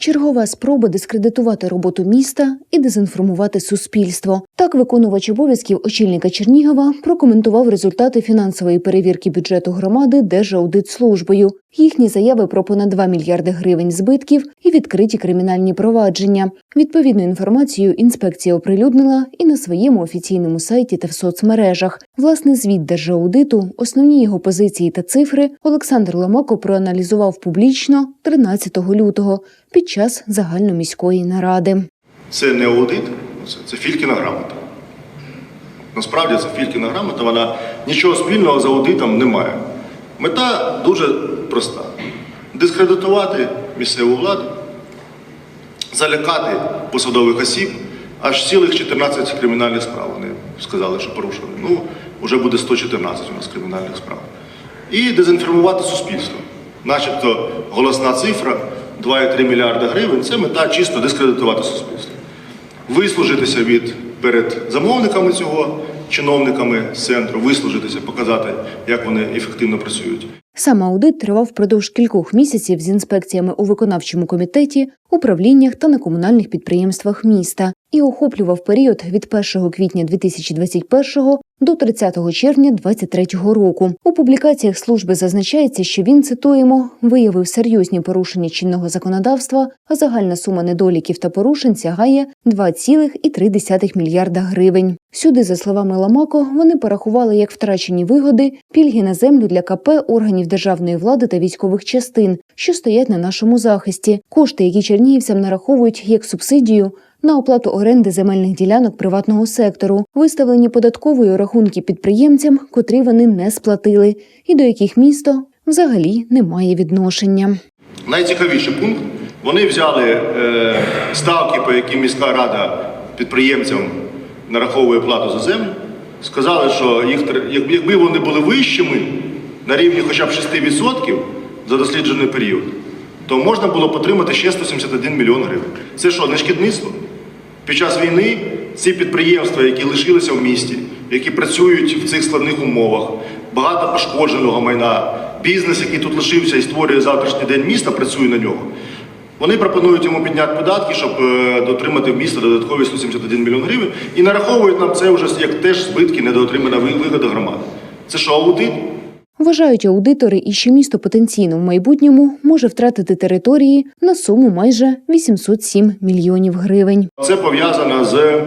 Чергова спроба дискредитувати роботу міста і дезінформувати суспільство. Так, виконувач обов'язків очільника Чернігова прокоментував результати фінансової перевірки бюджету громади Держаудитслужбою. Їхні заяви про понад 2 мільярди гривень збитків і відкриті кримінальні провадження. Відповідну інформацію інспекція оприлюднила і на своєму офіційному сайті та в соцмережах. Власне, звіт Держаудиту, основні його позиції та цифри Олександр Ломако проаналізував публічно 13 лютого під час загальноміської наради. Це не аудит, це, Фількіна грамота. Насправді це Фількіна грамота, вона нічого спільного з аудитом не має. Мета дуже проста: дискредитувати місцеву владу, залякати посадових осіб, аж цілих 14 кримінальних справ. Вони сказали, що порушили. Ну, вже буде 114 у нас кримінальних справ. І дезінформувати суспільство. Начебто голосна цифра 2,3 мільярда гривень це мета чисто дискредитувати суспільство. Вислужитися від перед замовниками цього, чиновниками з центру, вислужитися, показати, як вони ефективно працюють. Сам аудит тривав впродовж кількох місяців з інспекціями у виконавчому комітеті, управліннях та на комунальних підприємствах міста і охоплював період від 1 квітня 2021 до 30 червня 2023 року. У публікаціях служби зазначається, що він цитуємо виявив серйозні порушення чинного законодавства, а загальна сума недоліків та порушень сягає 2,3 мільярда гривень. Сюди, за словами Ламако, вони порахували як втрачені вигоди, пільги на землю для КП органів державної влади та військових частин, що стоять на нашому захисті, кошти, які чернігівцям нараховують як субсидію. На оплату оренди земельних ділянок приватного сектору, виставлені податковою рахунки підприємцям, котрі вони не сплатили, і до яких місто взагалі не має відношення. Найцікавіший пункт вони взяли е, ставки, по яким міська рада підприємцям нараховує плату за землю. Сказали, що їх якби вони були вищими на рівні хоча б 6% за досліджений період, то можна було б отримати ще 171 мільйон гривень. Це що, не шкідництво? Під час війни ці підприємства, які лишилися в місті, які працюють в цих складних умовах, багато пошкодженого майна, бізнес, який тут лишився і створює завтрашній день міста, працює на нього. Вони пропонують йому підняти податки, щоб е, дотримати в місто додаткові 171 мільйон гривень, і нараховують нам це вже як теж збитки, недоотримана ви- вигода громади. Це що, аудит? Вважають аудитори, і що місто потенційно в майбутньому може втратити території на суму майже 807 мільйонів гривень. Це пов'язано з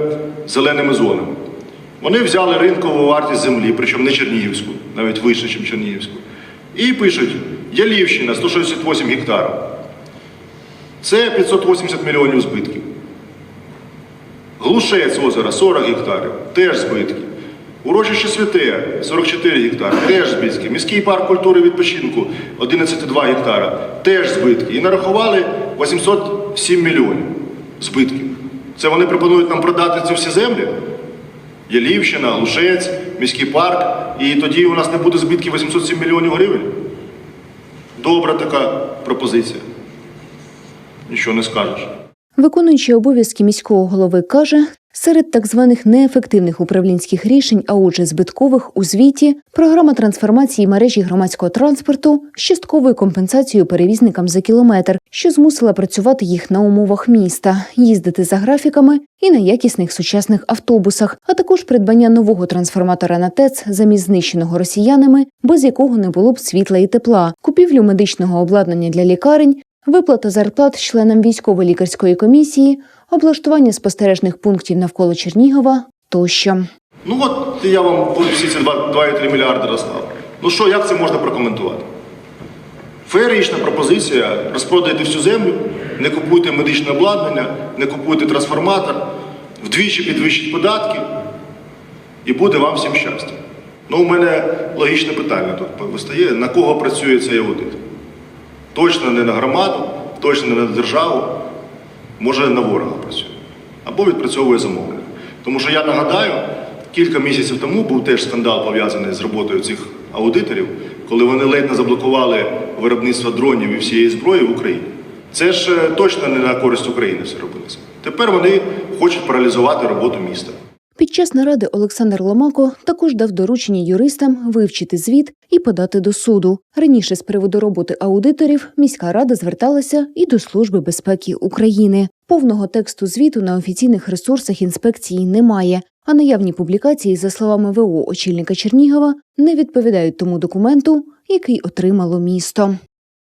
зеленими зонами. Вони взяли ринкову вартість землі, причому не Чернігівську, навіть вище, ніж Чернігівську. І пишуть: Ялівщина 168 гектарів. Це 580 мільйонів збитків. Глушець озера 40 гектарів, теж збитки. Урочище Святе 44 гектари, теж збитки. Міський парк культури і відпочинку 11,2 гектара, теж збитки. І нарахували 807 мільйонів збитків. Це вони пропонують нам продати ці всі землі? Ялівщина, Глушець, міський парк, і тоді у нас не буде збитків 807 мільйонів гривень. Добра така пропозиція. Нічого не скажеш. Виконуючий обов'язки міського голови каже, серед так званих неефективних управлінських рішень, а отже, збиткових у звіті, програма трансформації мережі громадського транспорту з частковою компенсацією перевізникам за кілометр, що змусила працювати їх на умовах міста, їздити за графіками і на якісних сучасних автобусах, а також придбання нового трансформатора на ТЕЦ замість знищеного росіянами, без якого не було б світла і тепла, купівлю медичного обладнання для лікарень, Виплата зарплат членам військово-лікарської комісії, облаштування спостережних пунктів навколо Чернігова тощо. Ну от я вам всі ці 2 2,3 мільярди розклав. Ну що, як це можна прокоментувати? Феєрична пропозиція: розпродайте всю землю, не купуйте медичне обладнання, не купуйте трансформатор, вдвічі підвищіть податки, і буде вам всім щастя. Ну, у мене логічне питання тут вистає: на кого працює цей аудит? Точно не на громаду, точно не на державу, може на ворога працює. Або відпрацьовує замовлення. Тому що я нагадаю, кілька місяців тому був теж скандал пов'язаний з роботою цих аудиторів, коли вони ледь не заблокували виробництво дронів і всієї зброї в Україні. Це ж е, точно не на користь України все робилося. Тепер вони хочуть паралізувати роботу міста. Під час наради Олександр Ломако також дав доручення юристам вивчити звіт і подати до суду. Раніше з приводу роботи аудиторів міська рада зверталася і до Служби безпеки України. Повного тексту звіту на офіційних ресурсах інспекції немає. А наявні публікації, за словами ВО очільника Чернігова, не відповідають тому документу, який отримало місто.